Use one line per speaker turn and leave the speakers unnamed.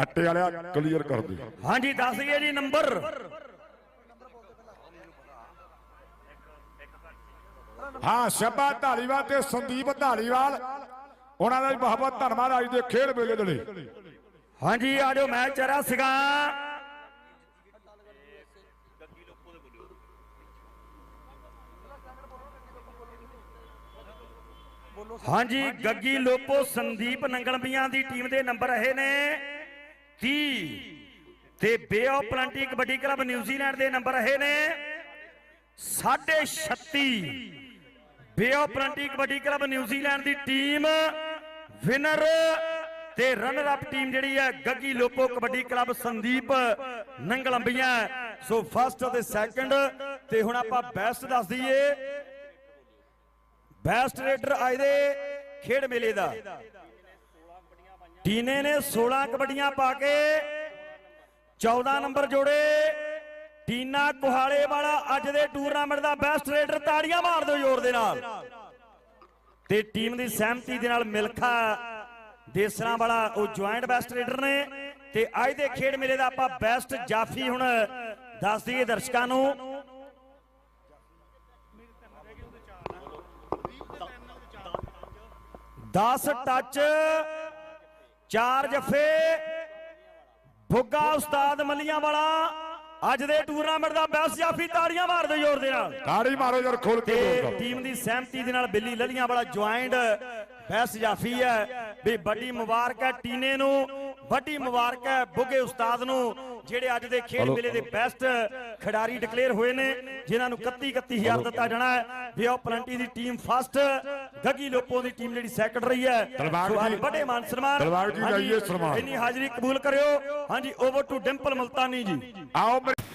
ਅੱਟੇ ਵਾਲਿਆ ਕਲੀਅਰ ਕਰ ਦੇ
ਹਾਂਜੀ ਦੱਸ ਦਈਏ ਜੀ ਨੰਬਰ।
ਹਾਂ ਸ਼ਬਾ ਧਾਲੀਵਾਲ ਤੇ ਸੰਦੀਪ ਧਾਲੀਵਾਲ। ਉਹਨਾਂ ਦਾ ਵੀ ਬਹੁਤ ਬਹੁਤ ਧੰਨਵਾਦ ਅੱਜ ਦੇ ਖੇਡ ਮੇਲੇ ਦੇ ਲਈ।
ਹਾਂਜੀ ਆਜੋ ਮੈਚ ਚਰਾ ਸੀਗਾ। ਹਾਂਜੀ ਗੱਗੀ ਲੋਪੋ ਸੰਦੀਪ ਨੰਗਲਬੀਆਂ ਦੀ ਟੀਮ ਦੇ ਨੰਬਰ ਰਹੇ ਨੇ। 30 ਤੇ Bay of Plenty kabaddi club New Zealand ਦੇ ਨੰਬਰ ਰਹੇ ਨੇ 36 Bay of Plenty kabaddi club New Zealand the team winner ਤੇ ਰਨਰ ਅਪ ਟੀਮ ਜਿਹੜੀ ਹੈ, Gaggi Lopo kabaddi club Sandeep Nanglambian. So first ਅਤੇ ਸੈਕੰਡ ਤੇ ਹੁਣ ਆਪਾਂ ਬੈਸਟ ਦੱਸ ਦਈਏ। ਬੈਸਟ ਰੇਡਰ ਆਏ ਦੇ ਖੇਡ ਮੇਲੇ ਦਾ। ਟੀਨੇ ਨੇ 16 ਕਬੱਡੀਆਂ ਪਾ ਕੇ 14 ਨੰਬਰ ਜੋੜੇ। ਟੀਨਾ ਕੁਹਾਲੇ ਵਾਲਾ ਅੱਜ ਦੇ ਟੂਰਨਾਮੈਂਟ ਦਾ ਬੈਸਟ ਰੇਡਰ ਤਾੜੀਆਂ ਮਾਰ ਦਿਓ ਜ਼ੋਰ ਦੇ ਨਾਲ। ਤੇ ਟੀਮ ਦੀ ਸਹਿਮਤੀ ਦੇ ਨਾਲ ਮਿਲਖਾ ਦੇਸਰਾਂ ਵਾਲਾ ਉਹ ਜੁਆਇੰਟ ਬੈਸਟ ਰੇਡਰ ਨੇ। ਤੇ ਅੱਜ ਦੇ ਖੇਡ ਮੇਲੇ ਦਾ ਆਪਾਂ ਬੈਸਟ ਜਾਫੀ ਹੁਣ ਦੱਸ ਦਈਏ ਦਰਸ਼ਕਾਂ ਨੂੰ। ਦਸ ਟੱਚ ਚਾਰ ਜਫੇ। ਬੁੱਗਾ ਉਸਤਾਦ ਮੱਲੀਆਂ ਵਾਲਾ ਅੱਜ ਦੇ ਟੂਰਨਾਮੈਂਟ ਦਾ ਬੈਸਟ ਜਾਫੀ ਤਾੜੀਆਂ ਮਾਰ ਦਿਓ ਜ਼ੋਰ ਦੇ ਨਾਲ।
ਤਾੜੀ ਮਾਰੋ ਯਾਰ ਖੋਲ ਕੇ
ਤੇ। ਟੀਮ ਦੀ ਸਹਿਮਤੀ ਦੇ ਨਾਲ ਬਿੱਲੀ ਲਲੀਆਂ ਵਾਲਾ ਜੁਆਇੰਟ ਬੈਸਟ ਜਾਫੀ ਹੈ। ਵੀ ਵੱਡੀ ਮੁਬਾਰਕ ਹੈ ਟੀਨੇ ਨੂੰ ਵੱਡੀ ਮੁਬਾਰਕ ਹੈ ਬੁੱਗੇ ਉਸਤਾਦ ਨੂੰ। ਜਿਹੜੇ ਅੱਜ ਦੇ ਖੇਡ ਮੇਲੇ ਦੇ ਬੈਸਟ ਖਿਡਾਰੀ ਡਿਕਲੇਅਰ ਹੋਏ ਨੇ ਜਿਨ੍ਹਾਂ ਨੂੰ 31 31000 ਦਿੱਤਾ ਜਾਣਾ ਹੈ। ਵੀ ਉਹ ਪਲੰਟੀ ਦੀ ਟੀਮ ਫਸਟ ਗੱਗੀ ਲੋਪੋ ਦੀ ਟੀਮ ਜਿਹੜੀ ਸੈਕੰਡ ਰਹੀ ਹੈ। ਅੱਜ ਵੱਡੇ ਮਾਨ ਸਨਮਾਨ।
ਦਿਲਬਾਗ ਜੀ ਇਹ ਸਨਮਾਨ।
ਇੰਨੀ ਹਾਜ਼ਰੀ ਕਬੂਲ ਕਰਿਓ। ਹਾਂਜੀ ਓਵਰ ਟੂ ਡਿੰਪਲ ਮਲਤਾਨੀ ਜੀ।
ਆਓ